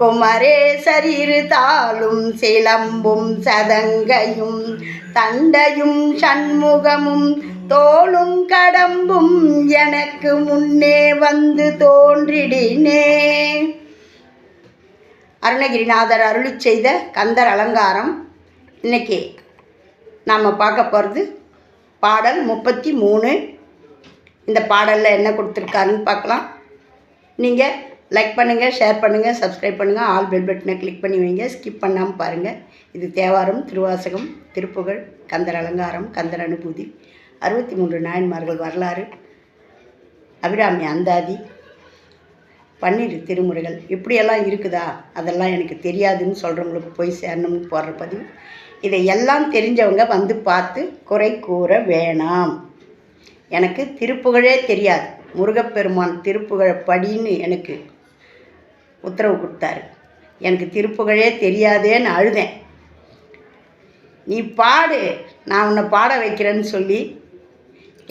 குமரேசரிரு தாளும் சிலம்பும் சதங்கையும் தண்டையும் சண்முகமும் தோளும் கடம்பும் எனக்கு முன்னே வந்து தோன்றிடினே. அருணகிரிநாதர் அருளி செய்த கந்தர் அலங்காரம். இன்னைக்கு நாம் பார்க்க போகிறது பாடல் முப்பத்தி மூணு. இந்த பாடலில் என்ன கொடுத்துருக்காருன்னு பார்க்கலாம். நீங்கள் லைக் பண்ணுங்கள் ஷேர் பண்ணுங்கள் சப்ஸ்கிரைப் பண்ணுங்கள் ஆல் பெல் பட்டனை கிளிக் பண்ணி வைங்க ஸ்கிப் பண்ணாமல் பாருங்கள் இது தேவாரம் திருவாசகம் திருப்புகழ் கந்தர் அலங்காரம் கந்தர் அனுபூதி அறுபத்தி மூன்று நாயன்மார்கள் வரலாறு அபிராமி அந்தாதி பன்னீர் திருமுறைகள். இப்படியெல்லாம் இருக்குதா? அதெல்லாம் எனக்கு தெரியாதுன்னு சொல்கிறவங்களுக்கு போய் சேரணும்னு போடுற பதிவு. இதை எல்லாம் தெரிஞ்சவங்க வந்து பார்த்து குறை கூற வேணாம். எனக்கு திருப்புகழே தெரியாது. முருகப்பெருமான் திருப்புகழ படின்னு எனக்கு உத்தரவு கொடுத்தாரு. எனக்கு திருப்புகழே தெரியாதேன்னு அழுதேன். நீ பாடு நான் உன்னை பாட வைக்கிறேன்னு சொல்லி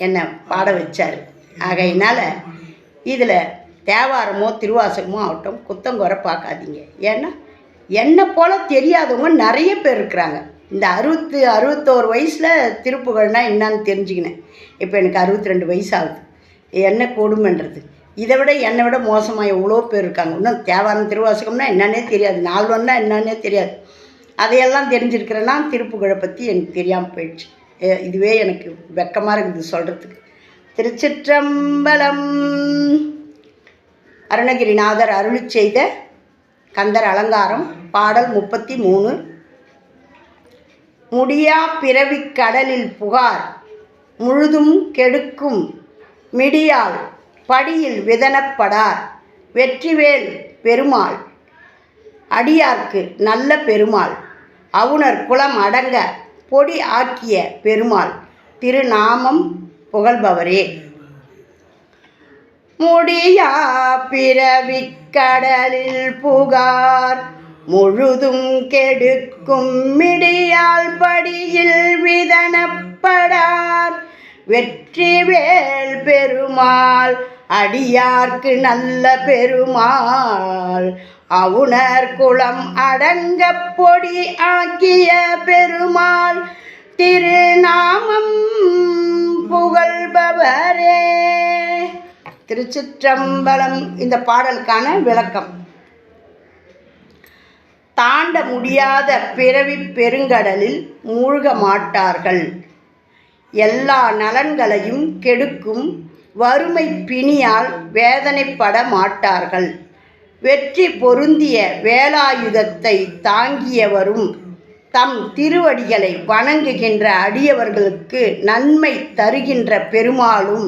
என்னை பாட வச்சார். ஆகையினால் இதில் தேவாரமோ திருவாசகமோ ஆகட்டும் குத்தங்குறை பார்க்காதீங்க. ஏன்னா என்னை போல் தெரியாதவங்க நிறைய பேர் இருக்கிறாங்க. இந்த அறுபத்து அறுபத்தோரு வயசில் திருப்புகழ்னால் என்னன்னு தெரிஞ்சுக்கினேன். இப்போ எனக்கு அறுபத்தி ரெண்டு வயசு ஆகுது. என்ன கொடுமைன்றது இதை விட என்னை விட மோசமாக எவ்வளோ பேர் இருக்காங்க. இன்னும் தேவாரம் திருவாசகம்னா என்னன்னே தெரியாது. நால்வன்னா என்னன்னே தெரியாது. அதையெல்லாம் தெரிஞ்சிருக்கிறேன்னா திருப்புகழை பற்றி எனக்கு தெரியாமல் போயிடுச்சு. இதுவே எனக்கு வெக்கமாக இருக்குது சொல்கிறதுக்கு திருச்சிற்றம்பலம் அருணகிரிநாதர் அருளி செய்த கந்தர் அலங்காரம் பாடல் முப்பத்தி மூணு முடியா பிறவிக் கடலில் புகார் முழுதும் கெடுக்கும் மிடியால் படியில் விதனப்படார். வெற்றிவேல் பெருமாள். அடியார்க்கு நல்ல பெருமாள். அவுணர் குலம் அடங்க பொடி ஆக்கிய பெருமாள். திருநாமம் புகழ்பவரே. முடியா பிறவிக்கடலில் புகார். முழுதும் கெடுக்கும் மிடியால் படியில் விதனப்படார். வெற்றிவேல் பெருமாள் அடியார்க்கு நல்ல பெருமாள். அவுணர் குளம் அடங்க பொடி ஆக்கிய பெருமாள். திருநாமம் புகழ்பவரே. திருச்சிற்றம்பலம் இந்த பாடலுக்கான விளக்கம். தாண்ட முடியாத பிறவி பெருங்கடலில் மூழ்க மாட்டார்கள். எல்லா நலன்களையும் கெடுக்கும் வறுமை பிணியால் வேதனைப்பட மாட்டார்கள். வெற்றி பொருந்திய வேலாயுதத்தை தாங்கியவரும் தம் திருவடிகளை வணங்குகின்ற அடியவர்களுக்கு நன்மை தருகின்ற பெருமாளும்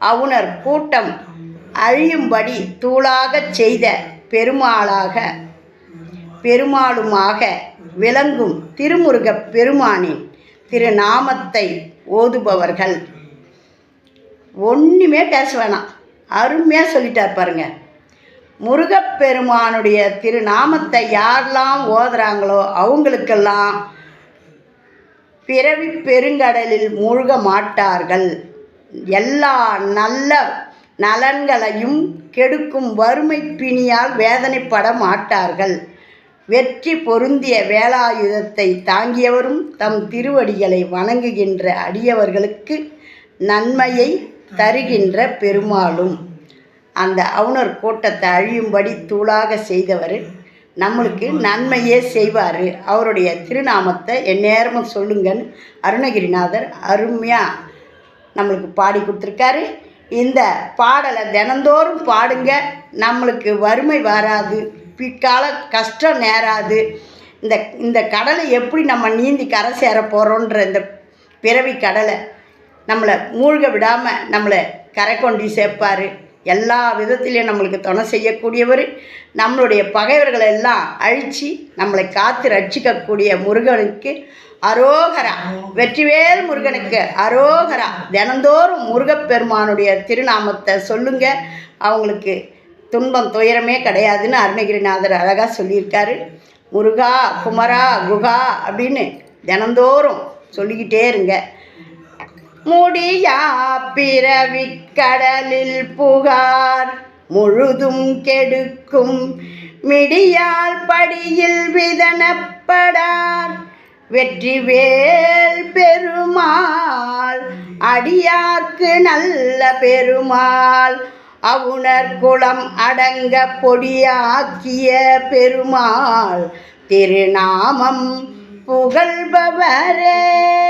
அவுணர் கூட்டம் அழியும்படி தூளாகச் செய்த பெருமாளாக பெருமாளுமாக விளங்கும் திருமுருகப் பெருமானின் திருநாமத்தை ஓதுபவர்கள். ஒன்றுமே பேச வேணாம். அருமையாக சொல்லிட்டார் பாருங்க. முருகப்பெருமானுடைய திருநாமத்தை யாரெல்லாம் ஓதுறாங்களோ அவங்களுக்கெல்லாம் பிறவி பெருங்கடலில் மூழ்க மாட்டார்கள். எல்லா நல்ல நலன்களையும் கெடுக்கும் வறுமை பிணியால் வேதனைப்பட மாட்டார்கள். வெற்றி பொருந்திய வேலாயுதத்தை தாங்கியவரும் தம் திருவடிகளை வணங்குகின்ற அடியவர்களுக்கு நன்மையை தருகின்ற பெருமாளும் அந்த அவுணர் கூட்டத்தை அழியும்படி தூளாக செய்தவர். நம்மளுக்கு நன்மையே செய்வார். அவருடைய திருநாமத்தை எந்நேரமும் சொல்லுங்கன்னு அருணகிரிநாதர் அருமையாக நம்மளுக்கு பாடி கொடுத்துருக்காரு. இந்த பாடலை தினந்தோறும் பாடுங்க. நம்மளுக்கு வறுமை வராது. பிற்கால கஷ்டம் நேராது. இந்த இந்த கடலை எப்படி நம்ம நீந்தி கரை சேர போகிறோன்ற இந்த பிறவி கடலை நம்மளை மூழ்க விடாமல் நம்மளை கரை கொண்டு சேர்ப்பார். எல்லா விதத்திலையும் நம்மளுக்கு துணை செய்யக்கூடியவர். நம்மளுடைய பகைவர்களை எல்லாம் அழித்து நம்மளை காத்து ரட்சிக்கக்கூடிய முருகனுக்கு அரோகரா. வெற்றிவேல் முருகனுக்கு அரோகரா. தினந்தோறும் முருகப்பெருமானுடைய திருநாமத்தை சொல்லுங்க. அவங்களுக்கு துன்பம் துயரமே கிடையாதுன்னு அருணகிரிநாதர் அழகாக சொல்லியிருக்காரு. முருகா குமரா குகா அப்படின்னு தினந்தோறும் சொல்லிக்கிட்டே இருங்க. முடியா பிறவிக் கடலில் புகார். முழுதும் கெடுக்கும் மிடியால் படியில் விதனப்படார். வெற்றிவேல் பெருமாள் அடியார்க்கு நல்ல பெருமாள். அவுணர் குளம் அடங்க பொடியாக்கிய பெருமாள். திருநாமம் புகழ்பவரே.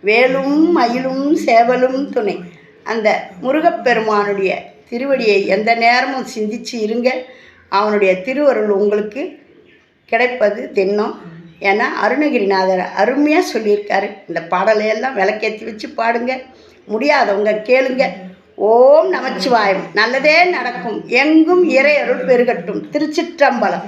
வேலும் மயிலும் சேவலும் துணை. அந்த முருகப்பெருமானுடைய திருவடியை எந்த நேரமும் சிந்திச்சு இருங்க. அவனுடைய திருவருள் உங்களுக்கு கிடைப்பது தின்னம். ஏன்னா அருணகிரிநாதர் அருமையாக சொல்லியிருக்காரு. இந்த பாடலையெல்லாம் விளக்கேற்றி வச்சு பாடுங்க. முடியாதவங்க கேளுங்க. ஓம் நமச்சிவாயம். நல்லதே நடக்கும். எங்கும் இறையருள் பெருகட்டும். திருச்சிற்றம்பலம்.